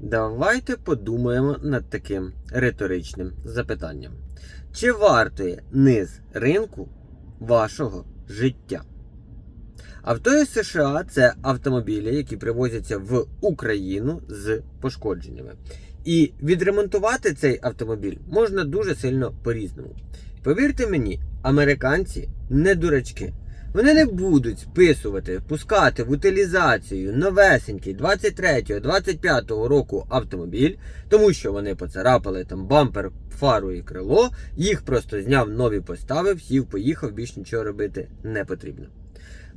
Давайте подумаємо над таким риторичним запитанням. Чи вартує низ ринку вашого життя? Авто США це автомобілі, які привозяться в Україну з пошкодженнями. І відремонтувати цей автомобіль можна дуже сильно по-різному. Повірте мені, американці не дурачки. Вони не будуть списувати, пускати в утилізацію новесенький 23-25 року автомобіль, тому що вони поцарапали там бампер, фару і крило, їх просто зняв, нові поставив, сів, поїхав, більш нічого робити не потрібно.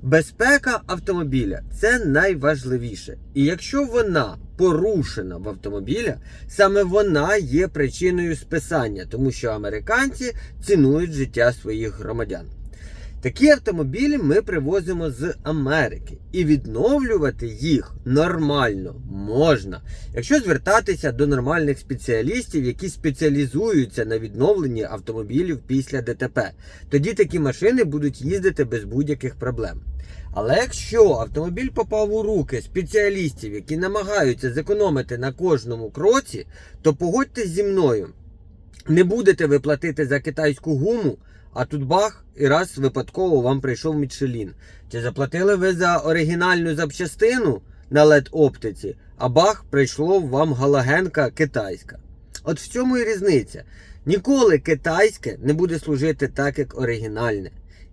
Безпека автомобіля це найважливіше. І якщо вона порушена в автомобіля, саме вона є причиною списання, тому що американці цінують життя своїх громадян. Такі автомобілі ми привозимо з Америки, і відновлювати їх нормально можна, якщо звертатися до нормальних спеціалістів, які спеціалізуються на відновленні автомобілів після ДТП. Тоді такі машини будуть їздити без будь-яких проблем. Але якщо автомобіль попав у руки спеціалістів, які намагаються зекономити на кожному кроці, то погодьтесь зі мною, не будете ви платити за китайську гуму, а тут бах, і раз випадково вам прийшов Мічелін. Чи заплатили ви за оригінальну запчастину на LED оптиці, а бах прийшло вам галагенка китайська. От в цьому і різниця. Ніколи китайське не буде служити так, як оригінальне.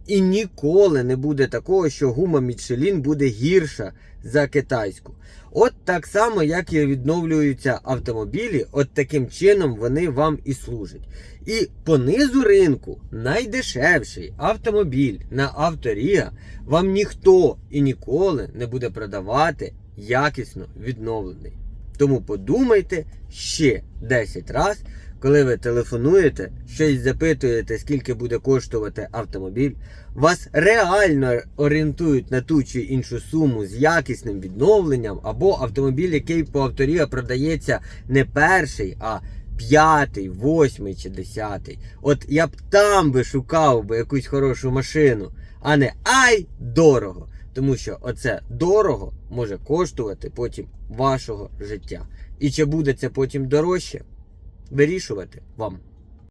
І ніколи не буде такого, що гума Мічелін буде гірша за китайську. От так само, як і відновлюються автомобілі, от таким чином вони вам і служать. І по низу ринку найдешевший автомобіль на авторія вам ніхто і ніколи не буде продавати якісно відновлений. Тому подумайте ще 10 разів, коли ви телефонуєте, щось запитуєте, скільки буде коштувати автомобіль, вас реально орієнтують на ту чи іншу суму з якісним відновленням, або автомобіль, який по авторія продається не перший, а п'ятий, восьмий чи десятий. От я б там би шукав би якусь хорошу машину, а не ай дорого. Тому що оце дорого може коштувати потім вашого життя. І чи буде це потім дорожче? Вирішувати вам.